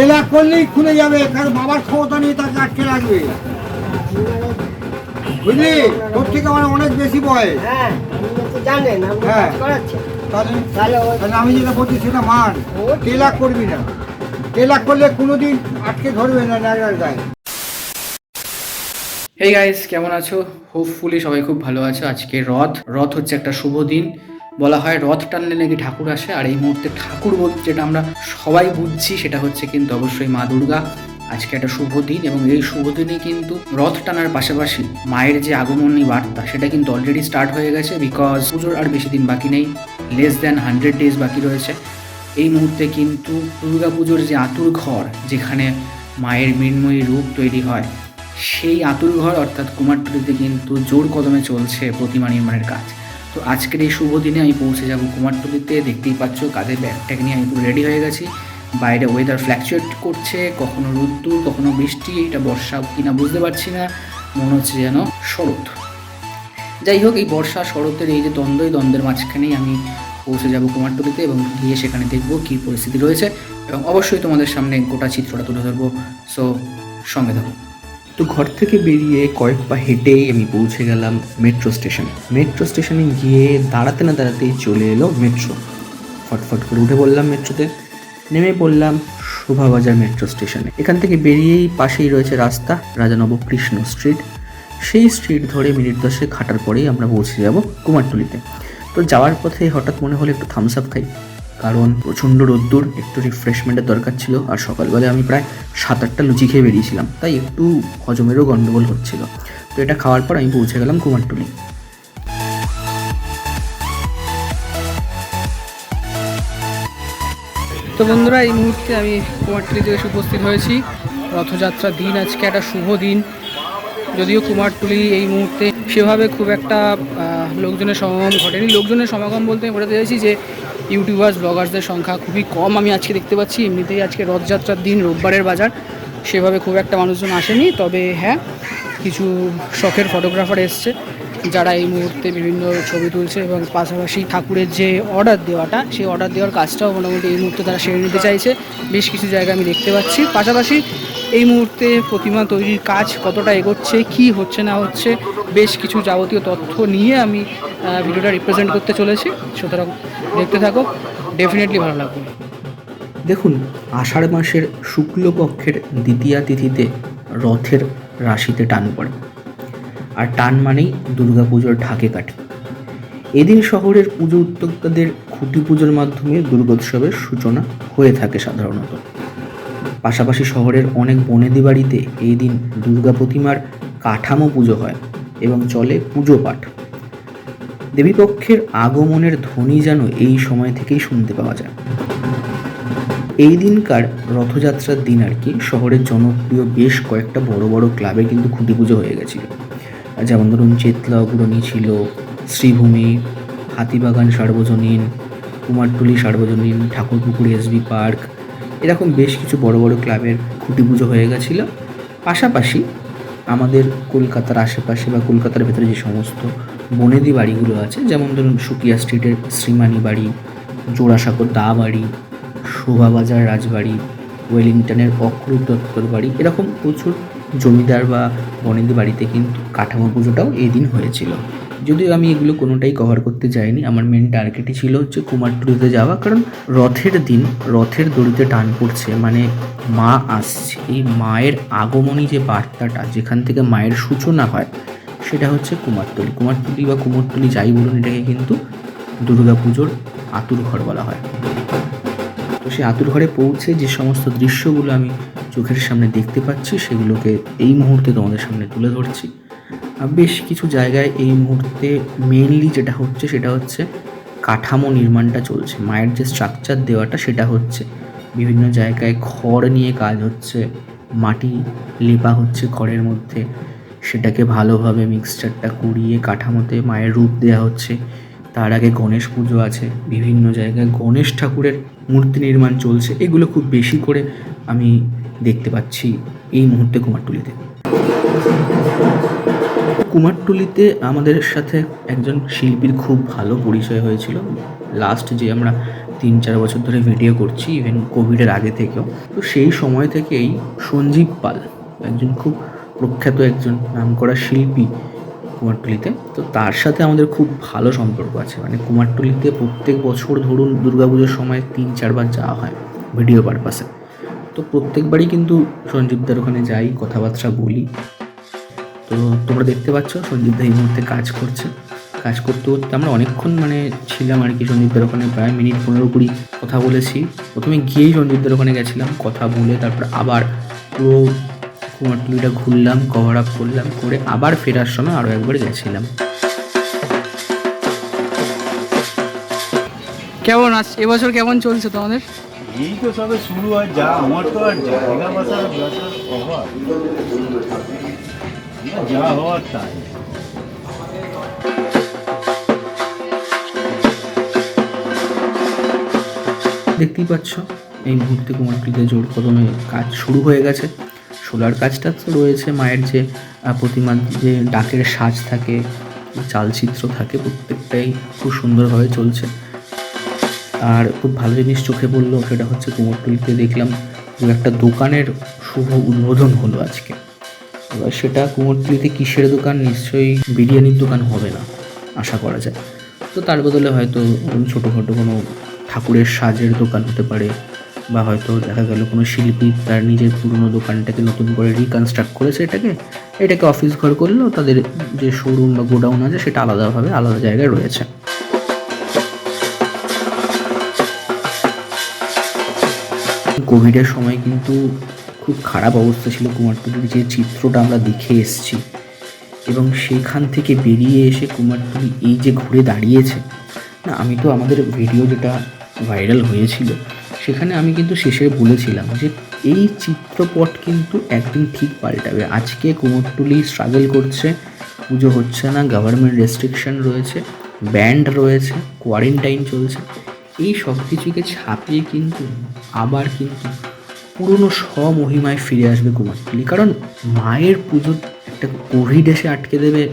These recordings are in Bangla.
জেলা করলেই খুলে যাবে কারণ বাবার ক্ষমতা নেই তাকে আটকে রাখবে। বুঝলি? তোর থেকে আমার অনেক বেশি বয়স। হ্যাঁ হ্যাঁ। তাহলে তাহলে আমি যেটা বলছি সেটা মান। টেলাক করবি না। টেলাক করলে কোনোদিন আটকে ধরবে না ন্যাংরার গায়ে এই গাইস কেমন আছো? হোপফুলি সবাই খুব ভালো আছো। আজকে রথ। রথ হচ্ছে একটা শুভ দিন। বলা হয় রথ টানলে নাকি ঠাকুর আসে। আর এই মুহূর্তে ঠাকুর বলতে যেটা আমরা সবাই বুঝছি সেটা হচ্ছে কিন্তু অবশ্যই মা দুর্গা। আজকে একটা শুভ দিন এবং এই শুভ দিনে কিন্তু রথ টানার পাশাপাশি মায়ের যে আগমনী বার্তা, সেটা কিন্তু অলরেডি স্টার্ট হয়ে গেছে বিকজ পুজোর আর বেশি দিন বাকি নেই লেস দ্যান হান্ড্রেড ডেজ বাকি রয়েছে। এই মুহূর্তে কিন্তু দুর্গাপুজোর যে আতুর ঘর, যেখানে মায়ের মৃন্ময়ী রূপ তৈরি হয়, সেই আতুর ঘর অর্থাৎ কুমারটুলিতে কিন্তু জোর কদমে চলছে প্রতিমা নির্মাণের কাজ। তো আজকের এই শুভ দিনে আমি পৌঁছে যাব কুমারটুলিতে, দেখতেই পাচ্ছ কাঁধে ব্যাগ ট্যাগ নিয়ে আমি পুরো রেডি হয়ে গেছি। বাইরে ওয়েদার ফ্ল্যাকচুয়েট করছে, কখনো রোদ্দুর, কখনো বৃষ্টি, এটা বর্ষা কিনা বুঝতে পারছি না, মনে হচ্ছে যেন শরৎ। যাই হোক, এই বর্ষা শরতের এই যে দ্বন্দ্বই দ্বন্দ্বের মাঝখানেই আমি পৌঁছে যাব কুমারটুলিতে এবং গিয়ে সেখানে দেখব কী পরিস্থিতি রয়েছে এবং অবশ্যই তোমাদের সামনে গোটা চিত্রটা তুলে ধরবো। সো সঙ্গে থাকো। তো ঘর থেকে বেরিয়ে কয়েক পা হেঁটেই আমি পৌঁছে গেলাম মেট্রো স্টেশনে মেট্রো স্টেশনে গিয়ে দাঁড়াতে না দাঁড়াতেই চলে এলো মেট্রো ফটফট করে উঠে পড়লাম মেট্রোতে নেমে পড়লাম শোভাবাজার মেট্রো স্টেশনে এখান থেকে বেরিয়েই পাশেই রয়েছে রাস্তা, রাজা নবকৃষ্ণ স্ট্রিট সেই স্ট্রিট ধরে মিনিট দশেক খাটার পরেই আমরা পৌঁছে যাব কুমারটুলিতে। তো যাওয়ার পথে হঠাৎ মনে হলো একটু থামস আপ খাই। কারণ প্রচণ্ড রোদ্দুর, একটু রিফ্রেশমেন্টের দরকার ছিল আর সকালবেলায় আমি প্রায় সাত আটটা লুচি খেয়ে বেরিয়েছিলাম, তাই একটু হজমেরও গণ্ডগোল হচ্ছিল। তো এটা খাওয়ার পর আমি পৌঁছে গেলাম কুমারটুলি তো বন্ধুরা, এই মুহূর্তে আমি কুমারটুলিতে এসে উপস্থিত হয়েছি। রথযাত্রার দিন, আজকে একটা শুভ দিন। যদিও কুমারটুলি এই মুহূর্তে সেভাবে খুব একটা লোকজনের সমাগম ঘটেনি। লোকজনের সমাগম বলতে আমি বোঝাতে চাইছি যে ইউটিউবার্স, ব্লগার্সদের সংখ্যা খুবই কম আমি আজকে দেখতে পাচ্ছি। এমনিতেই আজকে রথযাত্রার দিন, রোববারের বাজার। সেভাবে খুব একটা মানুষজন আসেনি, তবে হ্যাঁ কিছু শখের ফটোগ্রাফার এসছে। যারা এই মুহূর্তে বিভিন্ন ছবি তুলছে এবং পাশাপাশি ঠাকুরের যে অর্ডার দেওয়াটা, সেই অর্ডার দেওয়ার কাজটাও মোটামুটি এই মুহূর্তে তারা সেরে নিতে চাইছে। বেশ কিছু জায়গা আমি দেখতে পাচ্ছি। পাশাপাশি এই মুহূর্তে প্রতিমা তৈরির কাজ কতটা এগোচ্ছে, কি হচ্ছে, না হচ্ছে, বেশ কিছু যাবতীয় তথ্য নিয়ে আমি ভিডিওটা রিপ্রেজেন্ট করতে চলেছি। সুতরাং দেখতে থাকো ডেফিনেটলি ভালো লাগবে। দেখুন, আষাঢ় মাসের শুক্লপক্ষের দ্বিতীয়া তিথিতে রথের রাশিতে টান পড়ে। আর টান মানেই দুর্গাপুজোর ঢাকে কাটে এদিন শহরের পুজো উদ্যোক্তাদের খুঁটি পুজোর মাধ্যমে দুর্গোৎসবের সূচনা হয়ে থাকে সাধারণত। পাশাপাশি শহরের অনেক বনেদি বাড়িতে এই দিন দুর্গা প্রতিমার কাঠামো পুজো হয় এবং চলে পুজো পাঠ। দেবীপক্ষের আগমনের ধ্বনি যেন এই সময় থেকেই শুনতে পাওয়া যায়। এই দিনকার রথযাত্রার দিন আর কি, শহরের জনপ্রিয় বেশ কয়েকটা বড় বড় ক্লাবে কিন্তু খুঁটি পুজো হয়ে গেছিল। যেমন ধরুন চেতলা অগ্রণী ছিল, শ্রীভূমি, হাতিবাগান সার্বজনীন, কুমারটুলি সার্বজনীন, ঠাকুরপুকুর এসবি পার্ক, এরকম বেশ কিছু বড় বড় ক্লাবের খুঁটি পুজো হয়ে গেছিল। পাশাপাশি আমাদের কলকাতার আশেপাশে বা কলকাতার ভেতরে যে সমস্ত বনেদি বাড়িগুলো আছে, যেমন ধরুন সুকিয়া স্ট্রিটের শ্রীমানি বাড়ি, জোড়াসাঁকোর দা বাড়ি, শোভাবাজার রাজবাড়ি, ওয়েলিংটনের অক্রুর দত্তর বাড়ি, এরকম প্রচুর জমিদার বা বনেদি বাড়িতে কিন্তু কাঠামো পুজোটাও এই দিন হয়েছিল। যদিও আমি এগুলো কোনোটাই কভার করতে যাইনি, আমার মেন টার্গেটই ছিল হচ্ছে কুমারটুলিতে যাওয়া, কারণ রথের দিন, রথের দড়িতে টান পড়ছে মানে মা আসছে। এই মায়ের আগমনী যে বার্তাটা, যেখান থেকে মায়ের সূচনা হয়, সেটা হচ্ছে কুমারটুলি। কুমারটুলি বা কুমোরটুলি যাই বলুন, এটাকে কিন্তু দুর্গাপুজোর আতুর ঘর বলা হয়। তো সেই আতুর ঘরে পৌঁছে যে সমস্ত দৃশ্যগুলো আমি চোখের সামনে দেখতে পাচ্ছি, সেগুলোকে এই মুহূর্তে তোমাদের সামনে তুলে ধরছি। বেশ কিছু জায়গায় এই মুহূর্তে মেনলি যেটা হচ্ছে, সেটা হচ্ছে কাঠামো নির্মাণটা চলছে। মায়ের যে স্ট্রাকচার দেওয়াটা, সেটা হচ্ছে বিভিন্ন জায়গায় খড় নিয়ে কাজ হচ্ছে, মাটি লেপা হচ্ছে খড়ের মধ্যে। সেটাকে ভালোভাবে মিক্সচারটা কুড়িয়ে কাঠামোতে মায়ের রূপ দেওয়া হচ্ছে। তার আগে গণেশ পুজো আছে, বিভিন্ন জায়গায় গণেশ ঠাকুরের মূর্তি নির্মাণ চলছে। এগুলো খুব বেশি করে আমি দেখতে পাচ্ছি এই মুহূর্তে কুমারটুলিতে। কুমারটুলিতে আমাদের সাথে একজন শিল্পীর খুব ভালো পরিচয় হয়েছিল। লাস্ট যে আমরা তিন চার বছর ধরে ভিডিও করছি ইভেন কোভিডের আগে থেকেও। তো সেই সময় থেকেই সঞ্জীব পাল, একজন খুব প্রখ্যাত একজন নামকরা শিল্পী কুমারটুলিতে। তো তার সাথে আমাদের খুব ভালো সম্পর্ক আছে। মানে কুমারটুলিতে প্রত্যেক বছর ধরুন দুর্গাপুজোর সময় তিন চারবার যাওয়া হয় ভিডিও পারপাসে তো প্রত্যেকবারই কিন্তু সঞ্জীবদার ওখানে যাই, কথাবার্তা বলি। তো তোমরা দেখতে পাচ্ছ, সঞ্জীবদা এই মুহূর্তে কাজ করছে। কাজ করতে করতে আমরা অনেকক্ষণ মানে ছিলাম আর কি সঞ্জীবদার ওখানে, প্রায় মিনিট পনেরো কুড়ি কথা বলেছি। প্রথমে গিয়েই সঞ্জীবদার ওখানে গেছিলাম, কথা বলে তারপর আবার পুরো কুমারটুলিটা ঘুরলাম কভার আপ করলাম, করে আবার ফেরার সময় আরও একবার গেছিলাম। কেমন আস এবছর কেমন চলছে তোমাদের? এই তো সবে শুরু হয় যা, আমার তো আর জায়গা বাসার অভাব। যা হওয়ার তাই। দেখতেই পাচ্ছ, এই মুহূর্তে কুমারটুলিতে জোর কদমে কাজ শুরু হয়ে গেছে। সোলার কাজটা তো রয়েছে, মায়ের যে প্রতিমার যে ডাকের সাজ থাকে, চালচিত্র থাকে, প্রত্যেকটাই খুব সুন্দরভাবে চলছে। আর খুব ভালো জিনিস চোখে পড়ল সেটা হচ্ছে কুমোরটুলিতে দেখলাম যে একটা দোকানের শুভ উদ্বোধন হলো আজকে। এবার সেটা কুমোরটুলিতে কিসের দোকান? নিশ্চয়ই বিরিয়ানির দোকান হবে না, আশা করা যায়। তো তার বদলে হয়তো ছোটোখাটো কোনো ঠাকুরের সাজের দোকান হতে পারে বা হয়তো দেখা গেল কোনো শিল্পী তার নিজের পুরনো দোকানটাকে নতুন করে রিকনস্ট্রাক্ট করেছে এটাকে। এটাকে অফিস ঘর করলেও তাদের যে শোরুম বা গোডাউন আছে সেটা আলাদাভাবে আলাদা জায়গায় রয়েছে। কোভিডের সময় কিন্তু খুব খারাপ অবস্থা ছিল কুমারটুলির যে চিত্রটা আমরা দেখে এসেছি এবং সেখান থেকে বেরিয়ে এসে কুমারটুলি এই যে ঘুরে দাঁড়িয়েছে, না আমি তো আমাদের ভিডিও যেটা ভাইরাল হয়েছিল, সেখানে আমি কিন্তু শেষে বলেছিলাম যে এই চিত্রপট কিন্তু একদিন ঠিক পাল্টাবে আজকে কুমোরটুলি স্ট্রাগল করছে, পুজো হচ্ছে না গভর্নমেন্ট রেস্ট্রিকশন রয়েছে ব্যান্ড রয়েছে কোয়ারেন্টাইন চলছে। এই সব কিছুকে ছাপিয়ে কিন্তু আবার কিন্তু পুরনো স্বমহিমায় ফিরে আসবে কুমারটুলি কারণ মায়ের পুজো একটা কোভিড এসে আটকে দেবে,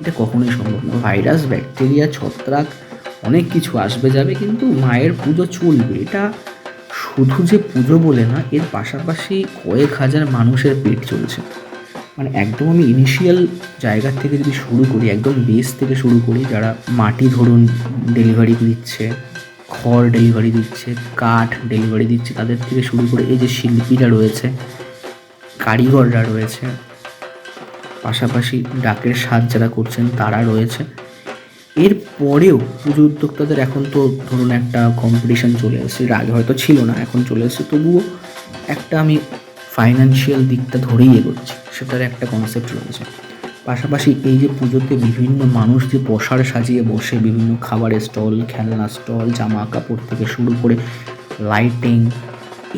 এটা কখনোই সম্ভব না। ভাইরাস, ব্যাকটেরিয়া, ছত্রাক, অনেক কিছু আসবে যাবে, কিন্তু মায়ের পুজো চলবে। এটা শুধু যে পুজো বলে না, এর পাশাপাশি কয়েক হাজার মানুষের পেট চলছে। মানে একদম আমি ইনিশিয়াল জায়গা থেকে যদি শুরু করি, একদম বেস থেকে শুরু করি, যারা মাটি ধরুন ডেলিভারি দিচ্ছে খড় ডেলিভারি দিচ্ছে, কাঠ ডেলিভারি দিচ্ছে, তাদের থেকে শুরু করে এই যে শিল্পীরা রয়েছে, কারিগররা রয়েছে, পাশাপাশি ডাকের সাজ যারা করছেন তারা রয়েছে। এর পরেও পুজো উদ্যোক্তাদের এখন তো ধরুন একটা কম্পিটিশন চলে এসেছে, এর আগে হয়তো ছিল না, এখন চলে এসেছে, তবুও একটা আমি ফাইন্যান্সিয়াল দিকটা ধরেই এগোচ্ছি, সেটার একটা কনসেপ্ট রয়েছে। পাশাপাশি এই যে পুজোতে বিভিন্ন মানুষ যে বসার সাজিয়ে বসে, বিভিন্ন খাবারের স্টল, খেলনা স্টল জামা কাপড় থেকে শুরু করে লাইটিং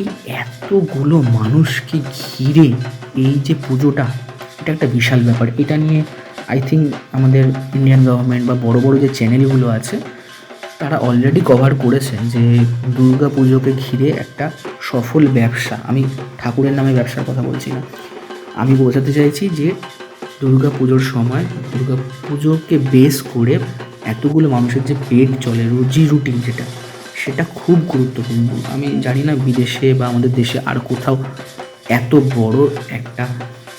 এই এতগুলো মানুষকে ঘিরে এই যে পুজোটা, এটা একটা বিশাল ব্যাপার। এটা নিয়ে আই থিঙ্ক আমাদের ইন্ডিয়ান গভর্নমেন্ট বা বড় বড় যে চ্যানেলগুলো আছে, তারা অলরেডি কভার করেছে যে দুর্গা পুজোকে ঘিরে একটা সফল ব্যবসা। আমি ঠাকুরের নামে ব্যবসার কথা বলছি না। আমি বোঝাতে চাইছি যে দুর্গা পুজোর সময় দুর্গা পুজোকে বেস করে এতগুলো মানুষের যে পেট চলে, রুজি রুটি যেটা, সেটা খুব গুরুত্বপূর্ণ। আমি জানি না বিদেশে বা আমাদের দেশে আর কোথাও এত বড় একটা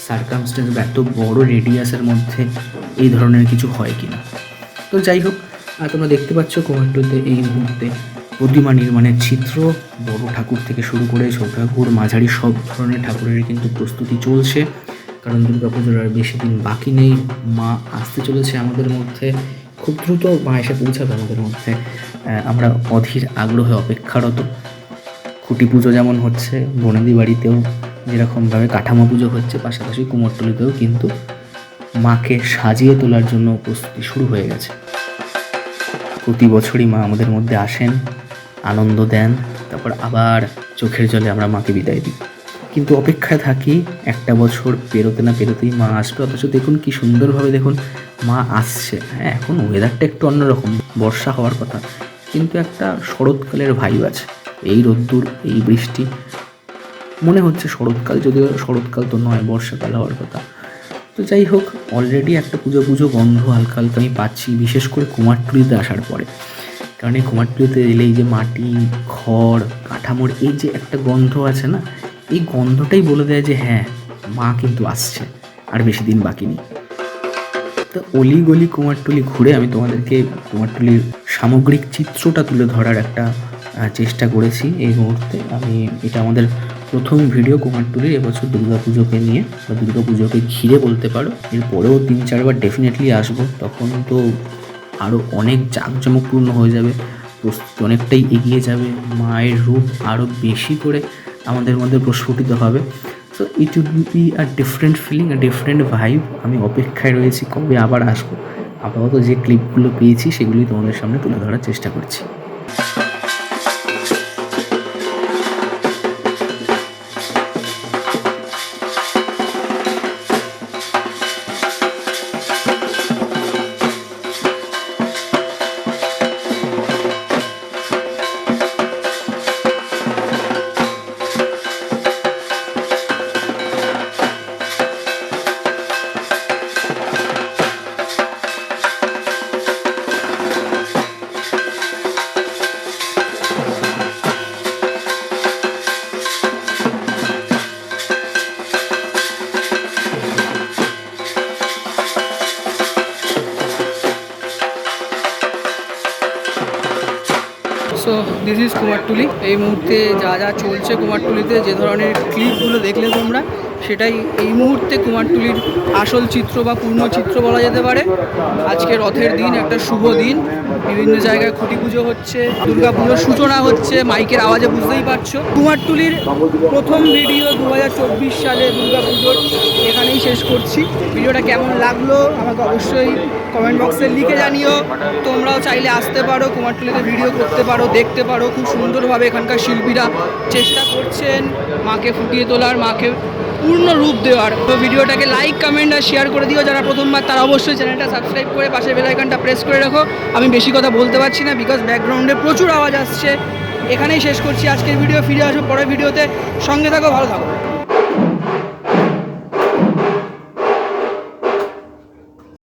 সার্কামস্টেন্স বা এত বড় রেডিয়াসের মধ্যে এই ধরনের কিছু হয় কি না তো যাই হোক আর তোমরা দেখতে পাচ্ছ কুমারটুলিতে এই মুহূর্তে প্রতিমা নির্মাণের চিত্র বড় ঠাকুর থেকে শুরু করে ছোট ঠাকুর মাঝারি সব ধরনের ঠাকুরের কিন্তু প্রস্তুতি চলছে। কারণ দুর্গাপুজোর আর বেশি দিন বাকি নেই। মা আসতে চলেছে আমাদের মধ্যে। খুব দ্রুত মা এসে পৌঁছাবে আমাদের মধ্যে। আমরা অধীর আগ্রহে অপেক্ষারত। খুঁটি পুজো যেমন হচ্ছে, বনেদি বাড়িতেও যেরকমভাবে কাঠামো পুজো হচ্ছে, পাশাপাশি কুমোরটুলিতেও কিন্তু মাকে সাজিয়ে তোলার জন্য প্রস্তুতি শুরু হয়ে গেছে। প্রতি বছরই মা আমাদের মধ্যে আসেন, আনন্দ দেন, তারপর আবার চোখের জলে আমরা মাকে বিদায় দিই। কিন্তু অপেক্ষায় থাকি একটা বছর পেরোতে না পেরোতেই মা আসবে। অথচ দেখুন কি সুন্দরভাবে দেখুন মা আসছে। হ্যাঁ এখন ওয়েদারটা একটু অন্যরকম, বর্ষা হওয়ার কথা। কিন্তু একটা শরৎকালের ভাইব আছে। এই রোদ্দুর, এই বৃষ্টি, মনে হচ্ছে শরৎকাল, যদিও শরৎকাল তো নয়, বর্ষাকাল হওয়ার কথা। তো যাই হোক অলরেডি একটা পুজো পুজো গন্ধ হালকা হালকা আমি পাচ্ছি, বিশেষ করে কুমারটুলিতে আসার পরে। কারণ এই কুমারটুলিতে এলে এই যে মাটি, খড়, কাঠামোর এই যে একটা গন্ধ আছে না এই গন্ধটাই বলে দেয় যে হ্যাঁ মা কিন্তু আসছে, আর বেশি দিন বাকি নেই। তো অলি গলি কুমারটুলি ঘুরে আমি তোমাদেরকে কুমারটুলির সামগ্রিক চিত্রটা তুলে ধরার একটা চেষ্টা করেছি এই মুহূর্তে। আমি, এটা আমাদের প্রথম ভিডিও কুমারটুলির এবছর দুর্গাপুজোকে নিয়ে, বা দুর্গাপুজোকে ঘিরে বলতে পারো। এরপরেও তিন চারবার ডেফিনেটলি আসব, তখন তো আরও অনেক জাঁকজমকপূর্ণ হয়ে যাবে, প্রস্তুতি অনেকটাই এগিয়ে যাবে, মায়ের রূপ আরও বেশি করে আমাদের মধ্যে প্রস্ফুটিত হবে। So it would be a different feeling a different vibe আমি অপেক্ষায় রয়েছি কবে আবার আসব। আপাতত যে ক্লিপগুলো পেয়েছি সেগুলি তোমাদের সামনে তুলে ধরার চেষ্টা করছি। কুমারটুলি। এই মুহূর্তে যা যা চলছে কুমারটুলিতে যে ধরনের ক্লিপগুলো দেখলে তোমরা সেটাই এই মুহূর্তে কুমারটুলির আসল চিত্র বা পূর্ণ চিত্র বলা যেতে পারে। আজকে রথের দিন, একটা শুভ দিন। বিভিন্ন জায়গায় খুঁটি পুজো হচ্ছে, দুর্গা পুজোর সূচনা হচ্ছে, মাইকের আওয়াজে বুঝতেই পারছ। কুমারটুলির প্রথম ভিডিও দু হাজার চব্বিশ সালে দুর্গা পুজোর, এখানেই শেষ করছি। ভিডিওটা কেমন লাগল আমাকে অবশ্যই কমেন্ট বক্সে লিখে জানিও। তোমরাও চাইলে আসতে পারো কুমারটুলিতে ভিডিও করতে পারো, দেখতে পারো। খুব সুন্দরভাবে এখানকার শিল্পীরা চেষ্টা করছেন মাকে ফুটিয়ে তোলার, মাকে পূর্ণ রূপ দেওয়ার। তো ভিডিওটাকে লাইক কমেন্ট আর শেয়ার করে দিও যারা প্রথমবার, তারা অবশ্যই চ্যানেলটা সাবস্ক্রাইব করে পাশে বেলাইকনটা প্রেস করে রাখো। আমি বেশি কথা বলতে পারছি না বিকজ ব্যাকগ্রাউন্ডে প্রচুর আওয়াজ আসছে। এখানেই শেষ করছি আজকের ভিডিও ফিরে আসব পরের ভিডিওতে সঙ্গে থাকো, ভালো থাকো।